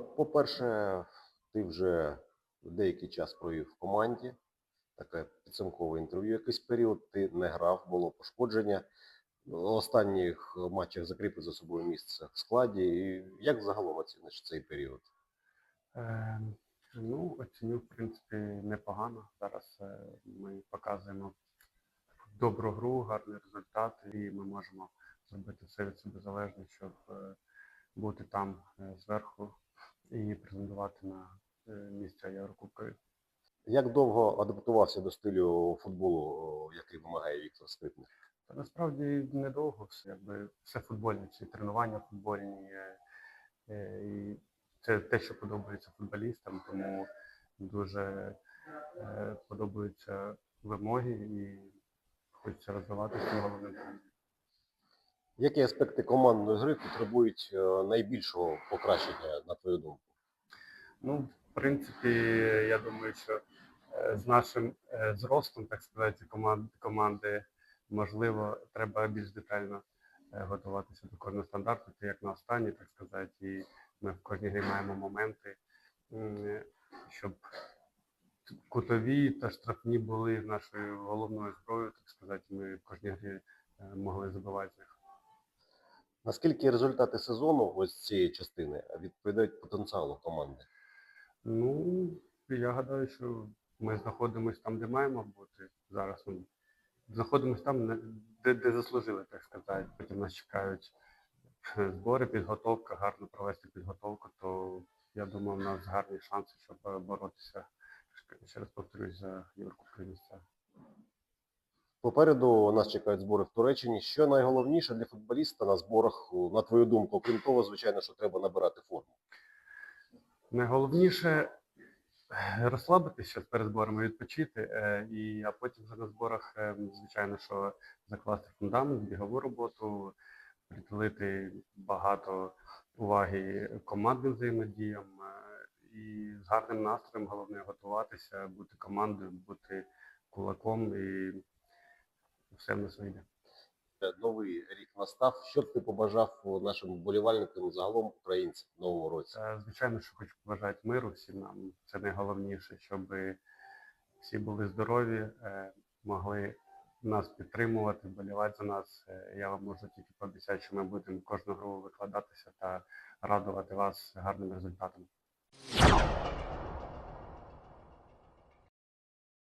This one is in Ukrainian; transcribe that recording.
По-перше, ти вже деякий час провів в команді, таке підсумкове інтерв'ю. Якийсь період ти не грав, було пошкодження. В останніх матчах закріпив за собою місце в складі. І як загалом оціниш цей період? Е, ну, оціню, в принципі, непогано. Зараз е, ми показуємо добру гру, гарний результат, і ми можемо зробити все від себе залежне, щоб е, бути там е, зверху і претендувати на е, місця Єврокубкові. Як довго адаптувався до стилю футболу, який вимагає Віктор Скрипник? Та насправді недовго все, якби все футбольне, всі тренування футбольні. е, І це те, що подобається футболістам, тому дуже подобаються вимоги і хочеться розвиватися головним. Які аспекти командної гри потребують е, найбільшого покращення, на твою думку? Ну, в принципі, я думаю, що е, з нашим е, зростом, так сказати, команд, команди, можливо, треба більш детально готуватися до кожного стандарту, це як на останній, так сказати, і ми в кожній грі маємо моменти, щоб кутові та штрафні були нашою головною зброєю, так сказати, ми в кожній грі могли забивати них. Наскільки результати сезону ось цієї частини відповідають потенціалу команди? Ну, я гадаю, що ми знаходимося там, де маємо бути зараз. Ми знаходимося там, де, де заслужили, так сказати. Потім нас чекають збори, підготовка, гарно провести підготовку, то я думаю, у нас гарні шанси, щоб боротися, ще раз повторюсь, за Єврокубкові місця. Попереду нас чекають збори в Туреччині. Що найголовніше для футболіста на зборах, на твою думку, окрім того, звичайно, що треба набирати форму. Найголовніше е, розслабитися перед зборами, відпочити, е, і, а потім вже на зборах, е, звичайно, що закласти фундамент, бігову роботу, приділити багато уваги командним взаємодіям і з гарним настроєм, головне готуватися, бути командою, бути кулаком і все в нас вийде. Е, Новий рік настав. Що б ти побажав нашим вболівальникам загалом українцям в новому році? Звичайно, що хочу побажати миру всім нам. Це найголовніше, щоб всі були здорові, е, могли нас підтримувати, вболівати за нас. Е, Я вам можу тільки пообіцяти, що ми будемо кожну гру викладатися та радувати вас гарним результатом.